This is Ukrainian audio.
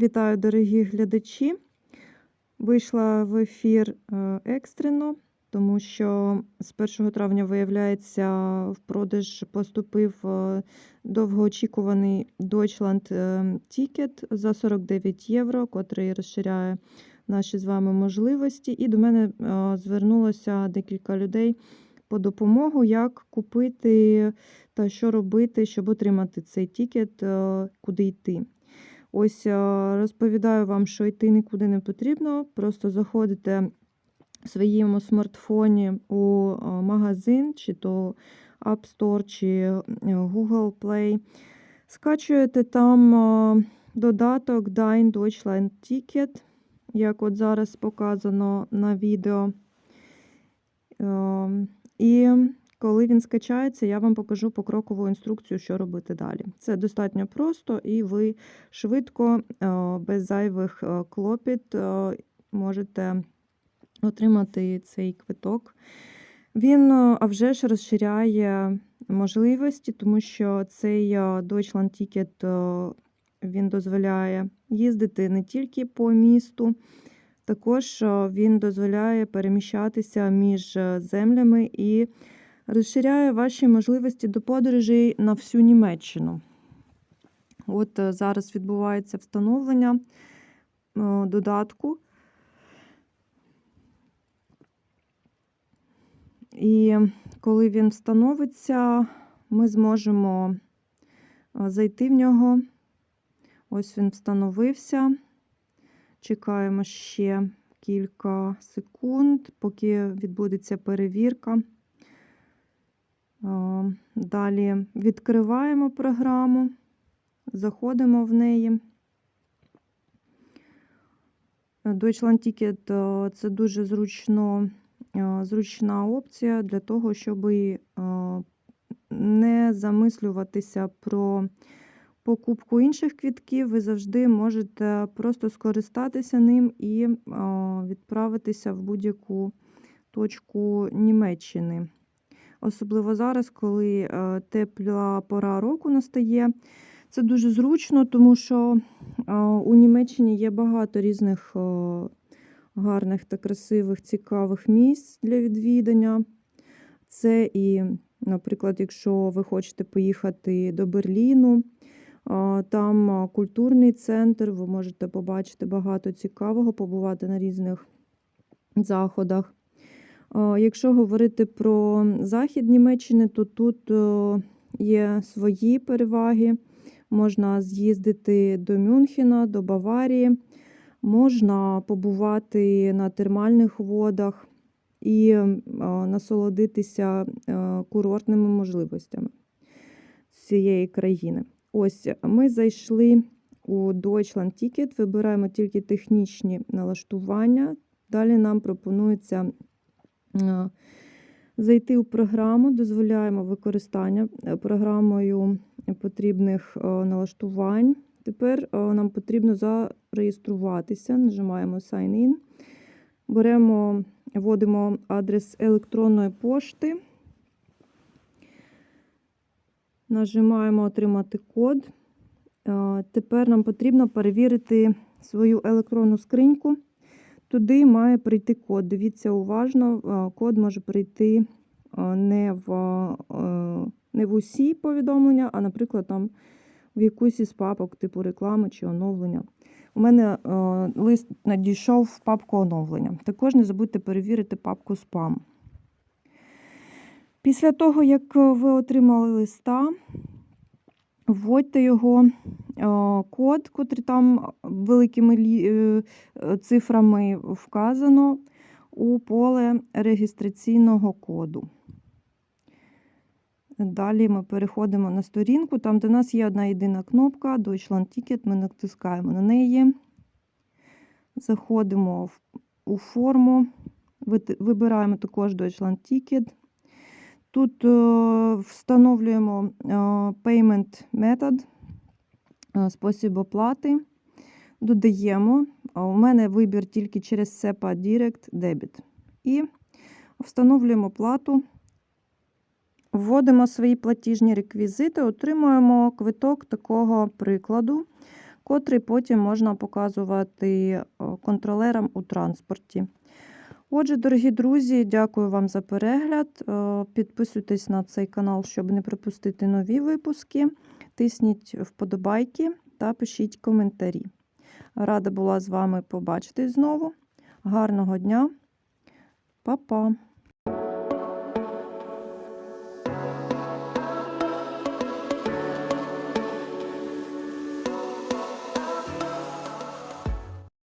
Вітаю, дорогі глядачі. Вийшла в ефір е, екстрено, тому що з 1 травня, виявляється, в продаж поступив е, довгоочікуваний Deutschland е, Ticket за 49 євро, котрий розширяє наші з вами можливості. І до мене е, звернулося декілька людей по допомогу, як купити та що робити, щоб отримати цей тікет, е, куди йти. Ось е, розповідаю вам, що йти нікуди не потрібно. Просто заходите в своєму смартфоні у е, магазин, чи то App Store, чи е, Google Play. Скачуєте там додаток Dein Deutschland Ticket, як от зараз показано на відео. Е, І коли він скачається, я вам покажу покрокову інструкцію, що робити далі. Це достатньо просто, і ви швидко, е, без зайвих е, клопіт, е, можете отримати цей квиток. Він а вже ж розширяє можливості, тому що цей Deutschland Ticket він дозволяє їздити не тільки по місту, також він дозволяє переміщатися між землями і розширяє ваші можливості до подорожей на всю Німеччину. От е, зараз відбувається встановлення е, додатку. І коли він встановиться, ми зможемо е, зайти в нього. Ось він встановився. Чекаємо ще кілька секунд, поки відбудеться перевірка. Далі відкриваємо програму, заходимо в неї. Deutschland Ticket е, це дуже зручно, е, зручна опція для того, щоб е, не замислюватися про покупку інших квітків. Ви завжди можете просто скористатися ним і відправитися в будь-яку точку Німеччини. Особливо зараз, коли е, тепла пора року настає. Це дуже зручно, тому що е, у Німеччині є багато різних е, гарних та красивих, цікавих місць для відвідання. Це і, наприклад, якщо ви хочете поїхати до Берліну, там культурний центр, ви можете побачити багато цікавого, побувати на різних заходах. Е, Якщо говорити про захід Німеччини, то тут е, є свої переваги. Можна з'їздити до Мюнхена, до Баварії, можна побувати на термальних водах і е, насолодитися курортними можливостями цієї країни. Ось ми зайшли у Deutschland Ticket, вибираємо тільки технічні налаштування. Далі нам пропонується зайти у програму, дозволяємо використання е, програмою потрібних е, налаштувань. Тепер е, нам потрібно зареєструватися. Нажимаємо Sign in. Беремо, вводимо адрес електронної пошти. Нажимаємо Отримати код. Е, Тепер нам потрібно перевірити свою електронну скриньку. Туди має прийти код. Дивіться уважно, е, код може прийти е, не в, е, не в усі повідомлення, а, наприклад, там в якусь із папок, типу реклами чи оновлення. У мене лист надійшов в папку оновлення. Також не забудьте перевірити папку спам. Після того, як ви отримали листа, вводьте його е, код, котрий там великими е, е, цифрами вказано у поле реєстраційного коду. Далі ми переходимо на сторінку, там, де у нас є одна єдина кнопка Deutschland Ticket, ми натискаємо на неї, заходимо у форму, вибираємо також Deutschland Ticket. Тут е, встановлюємо е, Payment Method, е, спосіб оплати. Додаємо. У мене вибір тільки через SEPA Direct Debit. І встановлюємо плату. Вводимо свої платіжні реквізити, отримуємо квиток такого прикладу, котрий потім можна показувати контролерам у транспорті. Отже, дорогі друзі, дякую вам за перегляд. Е, Підписуйтесь на цей канал, щоб не пропустити нові випуски. Тисніть вподобайки та пишіть коментарі. Рада була з вами побачитись знову. Гарного дня, Па-па!